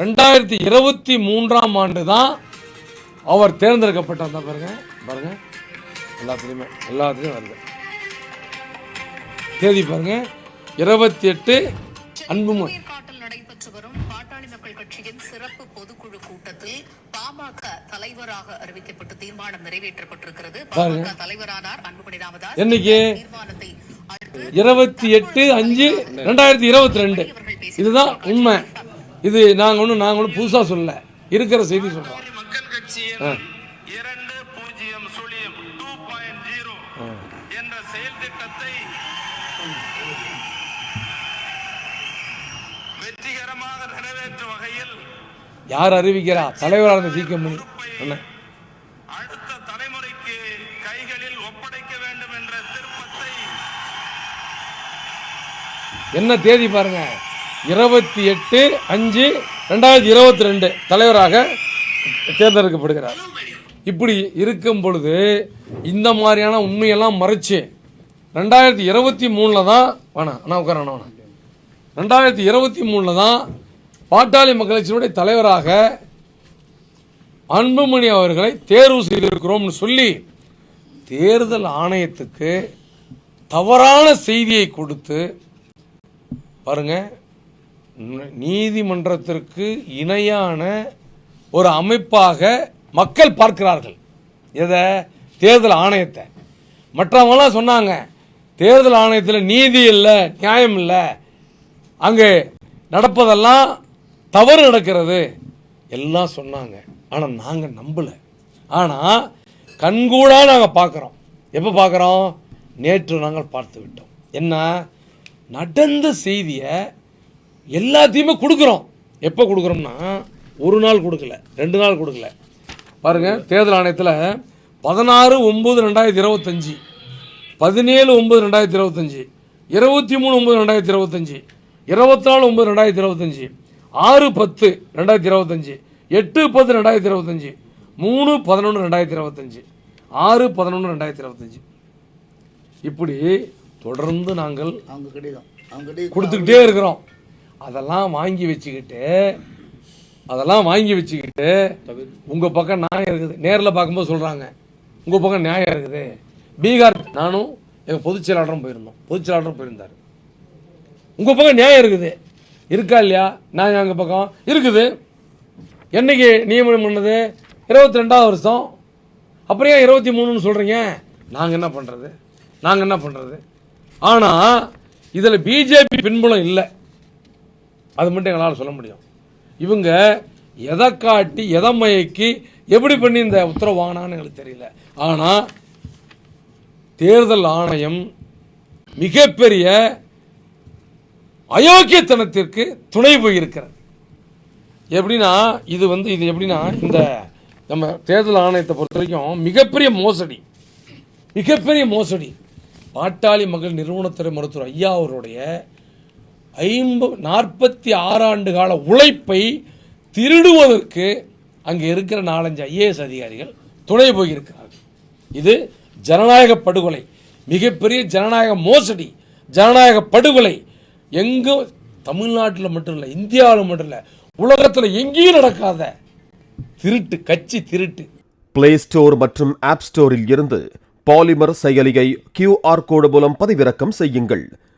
ரெண்டாயிரத்தி இருபத்தி மூன்றாம் ஆண்டு தான் அவர் தேர்ந்தெடுக்கப்பட்டார். தான் பாருங்க பாருங்க. எல்லாத்துலேயுமே எல்லாத்துலேயும் வருது. தேதி பாருங்க. இருபத்தி எட்டு காட்டில் நடைபெற்று வரும் பாட்டாளி மக்கள் கட்சியின் சிறப்பு பொதுக்குழு கூட்டத்தில் பாமக தலைவராக அறிவிக்கப்பட்டு தீர்மானம் நிறைவேற்றப்பட்டிருக்கிறது. பாமக தலைவரானார் அன்புமணி ராமதாஸ். என்னைக்கு? இருபத்தி எட்டு அஞ்சு ரெண்டாயிரத்தி இருபத்தி ரெண்டு. இதுதான் உண்மை. இது நாங்கள் ஒன்றும் நாங்கள் ஒன்றும் புதுசாக சொல்லல. இருக்கிற செய்தி சொல்கிறோம் இரண்டு பூஜ்ஜியம் சுழியம் டூ பாயிண்ட் ஜீரோ என்ற செயல் திட்டத்தை வெற்றிகரமாக நிறைவேற்றும் வகையில் யார் அறிவிக்கிறா? தலைவராக இருந்த ஜிகேமணி என்ன? அடுத்த தலைமுறைக்கு கைகளில் ஒப்படைக்க வேண்டும் என்ற திருப்பத்தை என்ன தேதி பாருங்க. இருபத்தி எட்டு அஞ்சு ரெண்டாயிரத்தி இருபத்தி ரெண்டு தலைவராக தேர்ந்தெடுக்கப்படுகிறார். இப்படி இருக்கும் பொழுது இந்த மாதிரியான உண்மையெல்லாம் மறைச்சு ரெண்டாயிரத்தி இருபத்தி மூணில் தான் வேணாம் அண்ணா உட்காரண்ணா வேணாம் ரெண்டாயிரத்தி இருபத்தி மூணில் தான் பாட்டாளி மக்களட்சியினுடைய தலைவராக அன்புமணி அவர்களை தேர்வு செய்திருக்கிறோம்னு சொல்லி தேர்தல் ஆணையத்துக்கு தவறான செய்தியை கொடுத்து பாருங்கள் நீதிமன்றத்திற்கு இணையான ஒரு அமைப்பாக மக்கள் பார்க்கிறார்கள். எதை? தேர்தல் ஆணையத்தை. மற்றவங்களாம் சொன்னாங்க தேர்தல் ஆணையத்தில் நீதி இல்லை நியாயம் இல்லை. அங்கே நடப்பதெல்லாம் தவறு நடக்கிறது. எல்லாம் சொன்னாங்க. ஆனால் நாங்கள் நம்பலை. ஆனால் கண்கூடாக நாங்கள் பார்க்குறோம். எப்போ பார்க்குறோம்? நேற்று நாங்கள் பார்த்து விட்டோம் என்ன? நடந்த செய்தியை எல்லாத்தையுமே கொடுக்குறோம். எப்போ கொடுக்குறோம்னா ஒரு நாள் கொடுக்கல ரெண்டு நாள் கொடுக்கல. பாருங்க தேர்தல் ஆணையத்தில் பதினாறு ஒம்பது ரெண்டாயிரத்தி இருபத்தஞ்சி பதினேழு ஒம்பது ரெண்டாயிரத்தி இருபத்தஞ்சி இருபத்தி மூணு ஒம்பது ரெண்டாயிரத்தி இருபத்தஞ்சி இருபத்தி நாலு ஒம்பது ரெண்டாயிரத்தி இருபத்தஞ்சி ஆறு பத்து ரெண்டாயிரத்தி இருபத்தஞ்சி எட்டு பத்து ரெண்டாயிரத்தி இருபத்தஞ்சி மூணு பதினொன்று ரெண்டாயிரத்தி இருபத்தஞ்சி ஆறு பதினொன்று ரெண்டாயிரத்தி இருபத்தஞ்சி. இப்படி தொடர்ந்து நாங்கள் அவங்க கடிதம் கொடுத்துக்கிட்டே இருக்கிறோம். அதெல்லாம் வாங்கி வச்சுக்கிட்டு அதெல்லாம் வாங்கி வச்சுக்கிட்டு உங்கள் பக்கம் நியாயம் இருக்குது. நேரில் பார்க்கும்போது சொல்கிறாங்க உங்கள் பக்கம் நியாயம் இருக்குது. பீகார் நானும் எங்கள் பொதுச் செயலாளரும் போயிருந்தோம். பொதுச் செயலாளரும் போயிருந்தார். உங்கள் பக்கம் நியாயம் இருக்குது. இருக்கா இல்லையா? நியாயம் எங்கள் பக்கம்? இருக்குது. என்னைக்கு நியமனம் பண்ணது? இருபத்தி ரெண்டாவது வருஷம். அப்புறம் ஏன் இருபத்தி மூணுன்னு சொல்கிறீங்க நாங்கள் என்ன பண்ணுறது நாங்கள் என்ன பண்ணுறது ஆனால் இதில் பிஜேபி பின்புலம் இல்லை. அது மட்டும் எங்களால் சொல்ல முடியும். இவங்க எதை காட்டி எதை மயக்கி எப்படி பண்ணி இந்த உத்தரவு வாங்கினான்னு எங்களுக்கு தெரியல. ஆனால் தேர்தல் ஆணையம் மிகப்பெரிய அயோக்கியத்தனத்திற்கு துணை போயிருக்கிறது. எப்படின்னா இது வந்து இது எப்படின்னா இந்த நம்ம தேர்தல் ஆணையத்தை பொறுத்த வரைக்கும் மிகப்பெரிய மோசடி. மிகப்பெரிய மோசடி. பாட்டாளி மகள் நிறுவனத்துறை மருத்துவர் ஐயா அவருடைய ஐம்பது நாற்பத்தி ஆறு ஆண்டு கால உழைப்பை திருடுவதற்கு அங்கே இருக்கிற நாலஞ்சு ஐஏஎஸ் அதிகாரிகள் துணை போயிருக்கிறார்கள். இது ஜனநாயக படுகொலை மிகப்பெரிய ஜனநாயக மோசடி ஜனநாயக படுகொலை. எங்கும் தமிழ்நாட்டில் மட்டும் இல்லை இந்தியாவில் மட்டும் இல்லை உலகத்தில் எங்கேயும் நடக்காத திருட்டு கட்சி திருட்டு. பிளே ஸ்டோர் மற்றும் ஆப் ஸ்டோரில் இருந்து பாலிமர் செயலியை கியூஆர் கோடு மூலம் பதிவிறக்கம் செய்யுங்கள்.